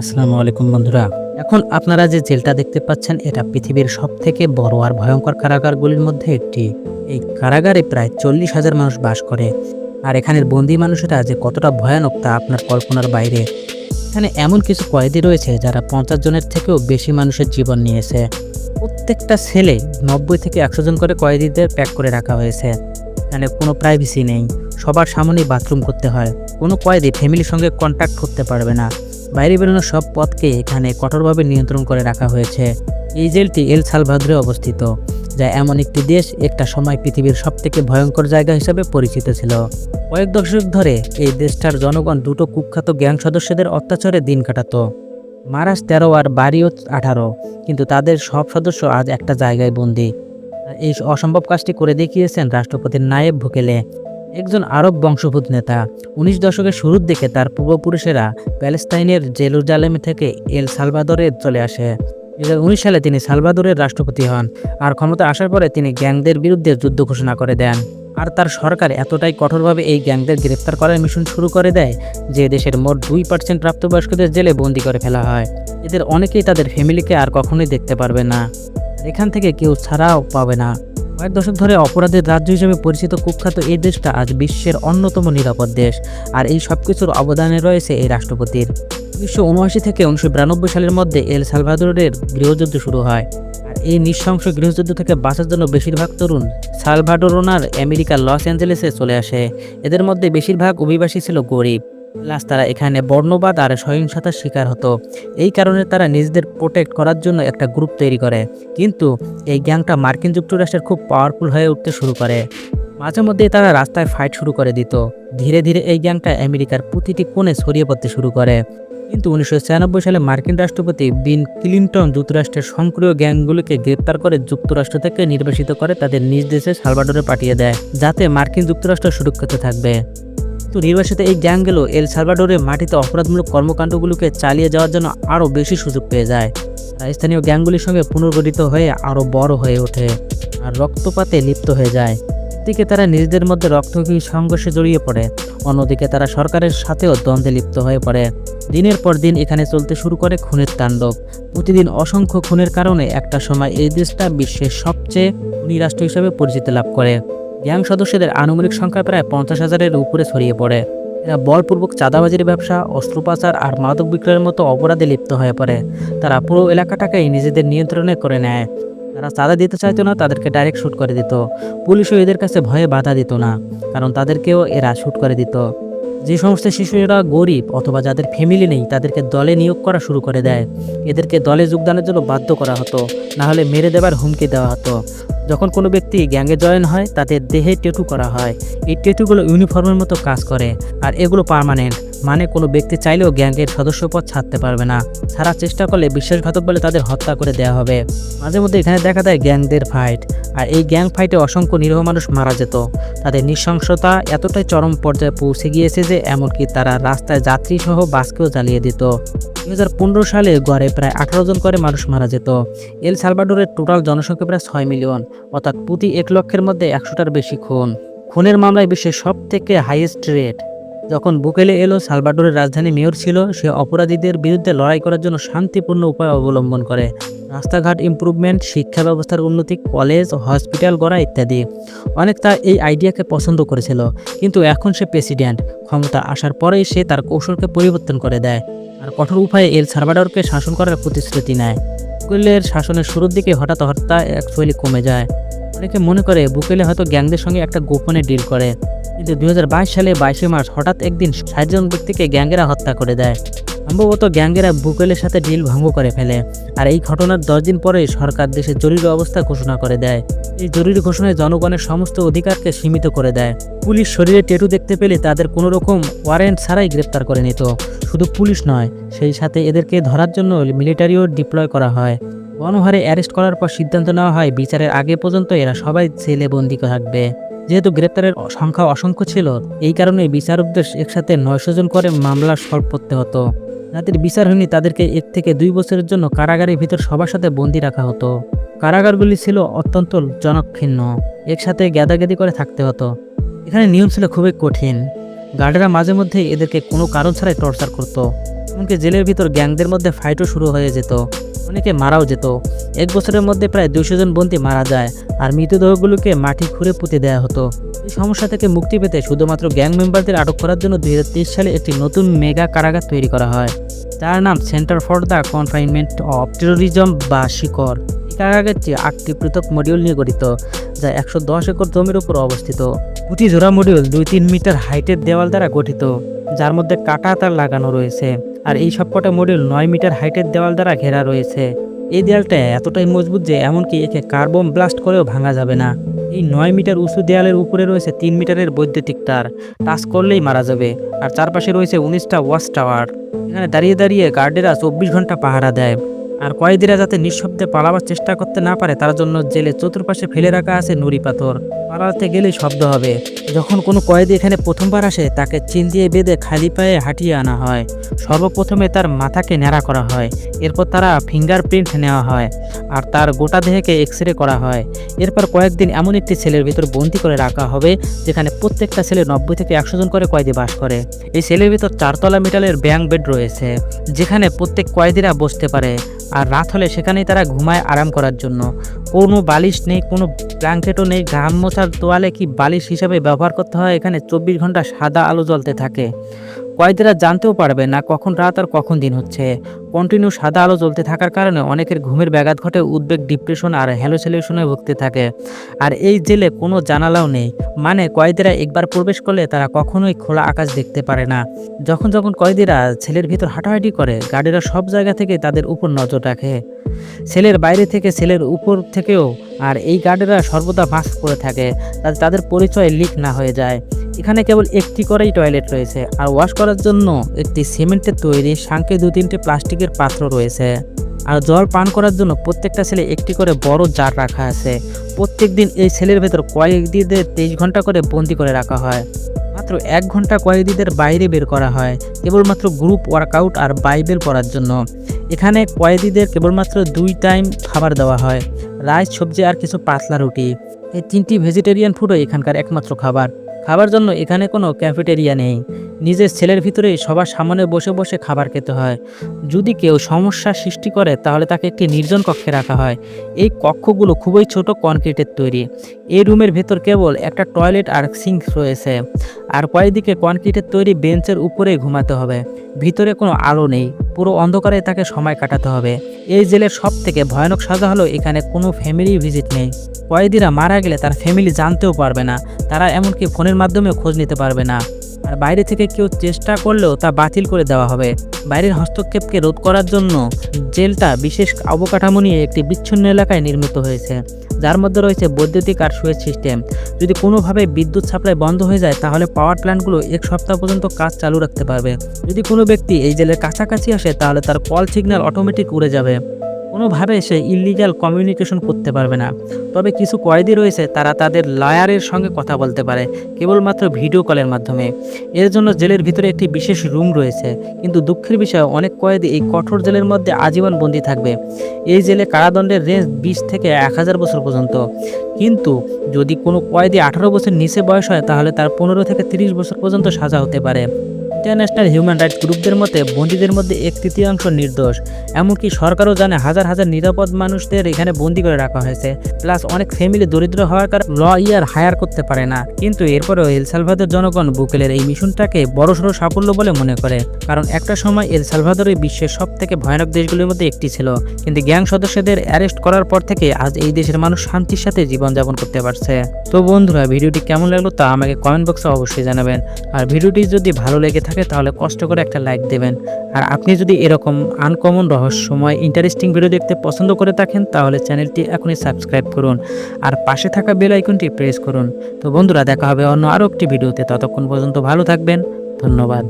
আসসালামু আলাইকুম বন্ধুরা। এখন আপনারা যে জেলটা দেখতে পাচ্ছেন, এটা পৃথিবীর সব থেকে বড় আর ভয়ঙ্কর কারাগারগুলির মধ্যে একটি। এই কারাগারে প্রায় চল্লিশ হাজার মানুষ বাস করে। আর এখানের বন্দি মানুষেরা যে কতটা ভয়ানক তা আপনার কল্পনার বাইরে। এখানে এমন কিছু কয়েদি রয়েছে, যারা পঞ্চাশ জনের থেকেও বেশি মানুষের জীবন নিয়েছে। প্রত্যেকটা ছেলে নব্বই থেকে একশো জন করে কয়েদিদের প্যাক করে রাখা হয়েছে। এখানে কোনো প্রাইভেসি নেই। সবার সামনেই বাথরুম করতে হয়। কোনো কয়েদি ফ্যামিলির সঙ্গে কন্ট্যাক্ট করতে পারবে না। বাইরে বেরোনোর সব পথকে এখানে কঠোরভাবে নিয়ন্ত্রণ করে রাখা হয়েছে। এই জেলটি এল সালভাদরে অবস্থিত, যা এমন একটি দেশ, একটা সময় পৃথিবীর সবথেকে ভয়ঙ্কর জায়গা হিসেবে পরিচিত ছিল। কয়েক দশক ধরে এই দেশটার জনগণ দুটো কুখ্যাত গ্যাং সদস্যদের অত্যাচারে দিন কাটাত। মারাস তেরো আর বাড়িও আঠারো, কিন্তু তাদের সব সদস্য আজ একটা জায়গায় বন্দী। এই অসম্ভব কাজটি করে দেখিয়েছেন রাষ্ট্রপতি নায়েব ভুকেলে। একজন আরব বংশোদ্ভূত নেতা। উনিশ দশকের শুরুর দিকে তার পূর্বপুরুষেরা প্যালেস্তাইনের জেরুজালেম থেকে এল সালভাদরে চলে আসে। দু সালে তিনি সালভাদরের রাষ্ট্রপতি হন আর ক্ষমতা আসার পরে তিনি গ্যাংদের বিরুদ্ধে যুদ্ধ ঘোষণা করে দেন। আর তার সরকার এতটাই কঠোরভাবে এই গ্যাংদের গ্রেপ্তার করার মিশন শুরু করে দেয় যে দেশের মোট দুই পার্সেন্ট প্রাপ্তবয়স্কদের জেলে বন্দি করে ফেলা হয়। এদের অনেকেই তাদের ফ্যামিলিকে আর কখনোই দেখতে পারবে না। এখান থেকে কেউ ছাড়াও পাবে না। কয়েক দশক ধরে অপরাধের রাজ্য হিসেবে পরিচিত কুখ্যাত এই দেশটা আজ বিশ্বের অন্যতম নিরাপদ দেশ। আর এই সব কিছুর অবদানে রয়েছে এই রাষ্ট্রপতির। উনিশশো উনআশি থেকে উনিশশো বিরানব্বই সালের মধ্যে এল সালভাদোরের গৃহযুদ্ধ শুরু হয়। এই নৃশংস গৃহযুদ্ধ থেকে বাঁচার জন্য বেশিরভাগ তরুণ সালভাডোরোনার আমেরিকা লস অ্যাঞ্জেলেসে চলে আসে। এদের মধ্যে বেশিরভাগ অভিবাসী ছিল গরিব। প্লাস তারা এখানে বর্ণবাদ আর সহিংসতার শিকার হতো। এই কারণে তারা নিজেদের প্রোটেক্ট করার জন্য একটা গ্রুপ তৈরি করে। কিন্তু এই গ্যাংটা মার্কিন যুক্তরাষ্ট্রের খুব পাওয়ারফুল হয়ে উঠতে শুরু করে। মাঝে মধ্যেই তারা রাস্তায় ফাইট শুরু করে দিত। ধীরে ধীরে এই গ্যাংটা আমেরিকার প্রতিটি কোণে ছড়িয়ে পড়তে শুরু করে। কিন্তু উনিশশো ছিয়ানব্বই সালে মার্কিন রাষ্ট্রপতি বিন ক্লিন্টন যুক্তরাষ্ট্রের সক্রিয় গ্যাংগুলোকে গ্রেপ্তার করে যুক্তরাষ্ট্র থেকে নির্বাসিত করে তাদের নিজ দেশে সালভাডোরে পাঠিয়ে দেয়, যাতে মার্কিন যুক্তরাষ্ট্র সুরক্ষিত থাকবে। কিন্তু নির্বাসিত এই গ্যাংগুলো এল সালভাডোরে মাটিতে অপরাধমূলক কর্মকাণ্ডগুলোকে চালিয়ে যাওয়ার জন্য আরও বেশি সুযোগ পেয়ে যায়। আর স্থানীয় গ্যাংগুলির সঙ্গে পুনর্গঠিত হয়ে আরও বড় হয়ে ওঠে আর রক্তপাতে লিপ্ত হয়ে যায়। একদিকে তারা নিজেদের মধ্যে রক্তহী সংঘর্ষে জড়িয়ে পড়ে, অন্যদিকে তারা সরকারের সাথেও দ্বন্দ্বে লিপ্ত হয়ে পড়ে। দিনের পর দিন এখানে চলতে শুরু করে খুনের তাণ্ডব। প্রতিদিন অসংখ্য খুনের কারণে একটা সময় এই দেশটা বিশ্বের সবচেয়ে খুনি রাষ্ট্র হিসেবে পরিচিতি লাভ করে। গ্যাং সদস্যদের আনুমানিক সংখ্যা প্রায় পঞ্চাশ হাজারের উপরে ছড়িয়ে পড়ে। এরা বলপূর্বক চাঁদাবাজির ব্যবসা, অস্ত্রোপাচার আর মাদক বিক্রয়ের মতো অপরাধে লিপ্ত হয়ে পড়ে। তারা পুরো এলাকাটাকেই নিজেদের নিয়ন্ত্রণে করে নেয়। তারা চাঁদা দিতে চাইতো না, তাদেরকে ডাইরেক্ট শ্যুট করে দিত। পুলিশও এদের কাছে ভয়ে বাধা দিত না, কারণ তাদেরকেও এরা শ্যুট করে দিত। যে সমস্ত শিশুরা গরিব অথবা যাদের ফ্যামিলি নেই, তাদেরকে দলে নিয়োগ করা শুরু করে দেয়। এদেরকে দলে যোগদানের জন্য বাধ্য করা হতো। না হলে মেরে দেবার হুমকি দেওয়া হতো। যখন কোনো ব্যক্তি গ্যাংয়ে জয়েন হয় তাদের দেহে টেটু করা হয়। এই টেটুগুলো ইউনিফর্মের মতো কাজ করে, আর এগুলো পার্মানেন্ট মানে কোনো ব্যক্তি চাইলেও গ্যাংয়ের সদস্যপদ ছাড়তে পারবে না। ছাড়ার চেষ্টা করলে বিশ্বাসঘাতক বলে তাদের হত্যা করে দেওয়া হবে। মাঝে মধ্যে এখানে দেখা যায় গ্যাংদের ফাইট আর এই গ্যাং ফাইটে অসংখ্য নিরীহ মানুষ মারা যেত। তাদের নৃশংসতা এতটাই চরম পর্যায়ে পৌঁছে গিয়েছে যে এমনকি তারা রাস্তায় যাত্রী সহ বাসকেও জ্বালিয়ে দিত। দু হাজার পনেরো সালে গড়ে প্রায় আঠারো জন করে মানুষ মারা যেত। এল সালভাডোরের টোটাল জনসংখ্যা প্রায় ছয় মিলিয়ন, অর্থাৎ প্রতি এক লক্ষের মধ্যে একশোটার বেশি খুন। খুনের মামলায় বিশ্বের সব থেকে হাইয়েস্ট রেট যখন বুকেলে এলো, সালভাডোরের রাজধানী মেয়র ছিল, সে অপরাধীদের বিরুদ্ধে লড়াই করার জন্য শান্তিপূর্ণ উপায় অবলম্বন করে। রাস্তাঘাট ইমপ্রুভমেন্ট শিক্ষা ব্যবস্থার উন্নতি কলেজ হসপিটাল গড়া ইত্যাদি। অনেক তা এই আইডিয়াকে পছন্দ করেছিল, কিন্তু এখন সে প্রেসিডেন্ট ক্ষমতা আসার পরেই সে তার কৌশলকে পরিবর্তন করে দেয়। আর কঠোর উপায়ে এল সালভাডোরকে শাসন করার প্রতিশ্রুতি নেয়। বুকেলের শাসনের শুরুর দিকে হঠাৎ হত্যা অ্যাকচুয়ালি কমে যায়। অনেকে মনে করে, বুকেলে হয়তো গ্যাংদের সঙ্গে একটা গোপনে ডিল করে। কিন্তু দু হাজার বাইশ সালে বাইশে মার্চ হঠাৎ একদিন ষাট জন ব্যক্তিকে গ্যাংয়েরা হত্যা করে দেয়। সম্ভবত গ্যাংয়েরা বুকেলের সাথে ডিল ভঙ্গ করে ফেলে। আর এই ঘটনার দশ দিন পরে সরকার দেশে জরুরি অবস্থা ঘোষণা করে দেয়। এই জরুরি ঘোষণায় জনগণের সমস্ত অধিকারকে সীমিত করে দেয়। পুলিশ শরীরে টেটু দেখতে পেলে তাদের কোনো রকম ওয়ারেন্ট ছাড়াই গ্রেপ্তার করে নিত। শুধু পুলিশ নয়, সেই সাথে এদেরকে ধরার জন্য মিলিটারিও ডিপ্লয় করা হয়। গণহারে অ্যারেস্ট করার পর সিদ্ধান্ত নেওয়া হয়, বিচারের আগে পর্যন্ত এরা সবাই জেলে বন্দি থাকবে। যেহেতু গ্রেপ্তারের সংখ্যা অসংখ্য ছিল, এই কারণে বিচারকদের একসাথে নয়শো জন করে মামলা সলভ করতে হতো। যাদের বিচার হয়নি তাদেরকে এক থেকে দুই বছরের জন্য কারাগারের ভিতর সবার সাথে বন্দি রাখা হতো। কারাগারগুলি ছিল অত্যন্ত জনক্ষিন্ন একসাথে গ্যাদাগ্যাদি করে থাকতে হতো। এখানে নিয়ম ছিল খুবই কঠিন। গার্ডেরা মাঝে মধ্যে এদেরকে কোনো কারণ ছাড়াই টর্চার করতো। এমনকি জেলের ভিতর গ্যাংদের মধ্যে ফাইটও শুরু হয়ে যেত। অনেকে মারাও যেত। এক বছরের মধ্যে প্রায় দুশো জন বন্দী মারা যায় আর মৃতদেহগুলোকে মাটি খুঁড়ে পুঁতে দেওয়া হতো। এই সমস্যা থেকে মুক্তি পেতে শুধুমাত্র গ্যাং মেম্বারদের আটক করার জন্য দুই সালে একটি নতুন মেগা কারাগার তৈরি করা হয়। যার নাম centre for the confinement of terrorism বা এই কারাগারটি আটটি পৃথক মডিউল নিয়ে গঠিত, যা একশো দশ একর জমির উপর অবস্থিত। প্রতি জোড়া মডিউল দুই তিন মিটার হাইটের দেওয়াল দ্বারা গঠিত, যার মধ্যে কাটা তার লাগানো রয়েছে। আর এই সবকটা মডিউল নয় মিটার হাইটের দেওয়াল দ্বারা ঘেরা রয়েছে। এই দেয়ালটা এতটাই মজবুত যে এমনকি একে কার্বন ব্লাস্ট করেও ভাঙা যাবে না। এই নয় মিটার উঁচু দেয়ালের উপরে রয়েছে তিন মিটারের বৈদ্যুতিক তার। টাচ করলেই মারা যাবে। আর চারপাশে রয়েছে উনিশটা ওয়াচ টাওয়ার এখানে দাঁড়িয়ে দাঁড়িয়ে গার্ডেরা চব্বিশ ঘণ্টা পাহারা দেয়। আর কয়েদিরা যাতে নিঃশব্দে পালাবার চেষ্টা করতে না পারে, তার জন্য জেলে চতুর্পাশে ফেলে রাখা আছে নুড়ি পাথর। পালাতে গেলেই শব্দ হবে। যখন কোনো কয়েদি এখানে প্রথমবার আসে, তাকে চিন দিয়ে বেঁধে খালি পায়ে হাঁটিয়ে আনা হয়। সর্বপ্রথমে তার মাথাকে ন্যাড়া করা হয়। এরপর তারা ফিঙ্গারপ্রিন্ট নেওয়া হয় আর তার গোটা দেহকে এক্স রে করা হয়। এরপর কয়েকদিন এমন একটি সেলের ভিতর বন্দি করে রাখা হবে, যেখানে প্রত্যেকটা সেলে নব্বই থেকে একশো জন করে কয়েদি বাস করে। এই সেলের ভিতর চারতলা মেটালের ব্যাং বেড রয়েছে, যেখানে প্রত্যেক কয়েদিরা বসতে পারে। আর রাত হলে সেখানেই তারা ঘুমায় আরাম করার জন্য। কোনো বালিশ নেই, কোনো ব্ল্যাঙ্কেটও নেই ঘাম মোছার তোয়ালে কি বালিশ হিসাবে ব্যবহার করতে হয়? এখানে চব্বিশ ঘণ্টা সাদা আলো জ্বলতে থাকে। কয়েদিরা জানতেও পারবে না কখন রাত আর কখন দিন হচ্ছে। কন্টিনিউ সাদা আলো জ্বলতে থাকার কারণে অনেকের ঘুমের ব্যাঘাত ঘটে, উদ্বেগ, ডিপ্রেশন আর হ্যালোসেলেশনে ভুগতে থাকে। আর এই জেলে কোনো জানালাও নেই। মানে কয়েদিরা একবার প্রবেশ করলে তারা কখনোই খোলা আকাশ দেখতে পারে না। যখন যখন কয়েদিরা ছেলের ভিতর হাঁটাহাঁটি করে গার্ডেরা সব জায়গা থেকে তাদের উপর নজর রাখে। ছেলের বাইরে থেকে ছেলের উপর থেকেও আর এই গার্ডেরা সর্বদা মাস্ক পরে থাকে তাতে তাদের পরিচয় লিক না হয়ে যায়। এখানে কেবল একটি করেই টয়লেট রয়েছে, আর ওয়াশ করার জন্য একটি সিমেন্টের তৈরি সাংকে দু তিনটে প্লাস্টিকের পাত্র রয়েছে। আর জল পান করার জন্য প্রত্যেকটা ছেলে একটি করে বড় জার রাখা আছে। প্রত্যেক দিন এই ছেলের ভেতর কয়েকদিদের তেইশ ঘণ্টা করে বন্দি করে রাখা হয়। মাত্র এক ঘণ্টা কয়েদিদের বাইরে বের করা হয়, কেবলমাত্র গ্রুপ ওয়ার্কআউট আর বাইবেল পড়ার জন্য। এখানে কয়েদিদের কেবলমাত্র দুই টাইম খাবার দেওয়া হয়। রাইস, সবজি আর কিছু পাতলা রুটি। এই তিনটি ভেজিটেরিয়ান ফুডও এখানকার একমাত্র খাবার। খাবার জন্য এখানে কোনো ক্যাফেটেরিয়া নেই। নিজের ছেলের ভিতরে সবার সামনে বসে বসে খাবার খেতে হয়। যদি কেউ সমস্যার সৃষ্টি করে, তাহলে তাকে একটি নির্জন কক্ষে রাখা হয়। এই কক্ষগুলো খুবই ছোট কনক্রিটের তৈরি। এই রুমের ভেতর কেবল একটা টয়লেট আর সিঙ্ক রয়েছে। আর কয়েকদিকে কনক্রিটের তৈরি বেঞ্চের উপরে ঘুমাতে হবে। ভিতরে কোনো আলো নেই। পুরো অন্ধকারে তাকে সময় কাটাতে হবে। এই জেলের সব থেকে ভয়ানক সাজা হলো এখানে কোনো ফ্যামিলি ভিজিট নেই। কয়েদিরা মারা গেলে তার ফ্যামিলি জানতেও পারবে না। তারা এমনকি ফোনের মাধ্যমে খোঁজ নিতে পারবে না। আর বাইরে থেকে কেউ চেষ্টা করলেও তা বাতিল করে দেওয়া হবে। বাইরের হস্তক্ষেপকে রোধ করার জন্য জেলটা বিশেষ অবকাঠামো নিয়ে একটি বিচ্ছিন্ন এলাকায় নির্মিত হয়েছে, যার মধ্যে রয়েছে বৈদ্যুতিক আর সুয়েজ সিস্টেম। যদি কোনোভাবে বিদ্যুৎ সাপ্লাই বন্ধ হয়ে যায়, তাহলে পাওয়ার প্ল্যান্টগুলো এক সপ্তাহ পর্যন্ত কাজ চালু রাখতে পারবে। যদি কোনো ব্যক্তি এই জেলের কাছাকাছি আসে, তাহলে তার কল সিগন্যাল অটোমেটিক উড়ে যাবে। কোনোভাবে সে ইলিগাল কমিউনিকেশন করতে পারবে না। তবে কিছু কয়েদি রয়েছে, তারা তাদের লয়ারের সঙ্গে কথা বলতে পারে, কেবলমাত্র ভিডিও কলের মাধ্যমে। এর জন্য জেলের ভিতরে একটি বিশেষ রুম রয়েছে, কিন্তু দুঃখের বিষয়, অনেক কয়েদি এই কঠোর জেলের মধ্যে আজীবন বন্দী থাকবে। এই জেলে কারাদণ্ডের রেঞ্জ বিশ থেকে এক হাজার বছর পর্যন্ত। কিন্তু যদি কোনো কয়েদি আঠারো বছর নিচে বয়স হয়, তাহলে তার পনেরো থেকে তিরিশ বছর পর্যন্ত সাজা হতে পারে। ইন্টারন্যাশনাল হিউম্যান রাইটস গ্রুপদের মতে, বন্দীদের মধ্যে এক তৃতীয়াংশ নির্দোষ। এমনকি সরকারও জানে হাজার হাজার নিরাপদ মানুষদের এখানে বন্দি করে রাখা হয়েছে। প্লাস অনেক ফ্যামিলি দরিদ্র হওয়ার কারণে ইয়ার হায়ার করতে পারে না। কিন্তু এরপরেও এল সালভাদর জনগণ বুকেলের এই মিশনটাকে বড়সড় সাফল্য বলে মনে করে। কারণ একটা সময় এল সালভাদরই বিশ্বের সব থেকে ভয়ানক দেশগুলির মধ্যে একটি ছিল। কিন্তু গ্যাং সদস্যদের অ্যারেস্ট করার পর থেকে আজ এই দেশের মানুষ শান্তির সাথে জীবনযাপন করতে পারছে। তো বন্ধুরা, ভিডিওটি কেমন লাগল তা আমাকে কমেন্ট বক্সে অবশ্যই জানাবেন। আর ভিডিওটি যদি ভালো লেগে থাকে তাহলে কষ্ট করে একটা লাইক দেবেন। আর আপনি যদি এরকম আনকমন রহস্যময় ইন্টারেস্টিং ভিডিও দেখতে পছন্দ করে থাকেন, তাহলে চ্যানেলটি এখনই সাবস্ক্রাইব করুন। আর পাশে থাকা বেল আইকনটি প্রেস করুন। তো বন্ধুরা, দেখা হবে অন্য আরও একটি ভিডিওতে ততক্ষণ পর্যন্ত ভালো থাকবেন। ধন্যবাদ।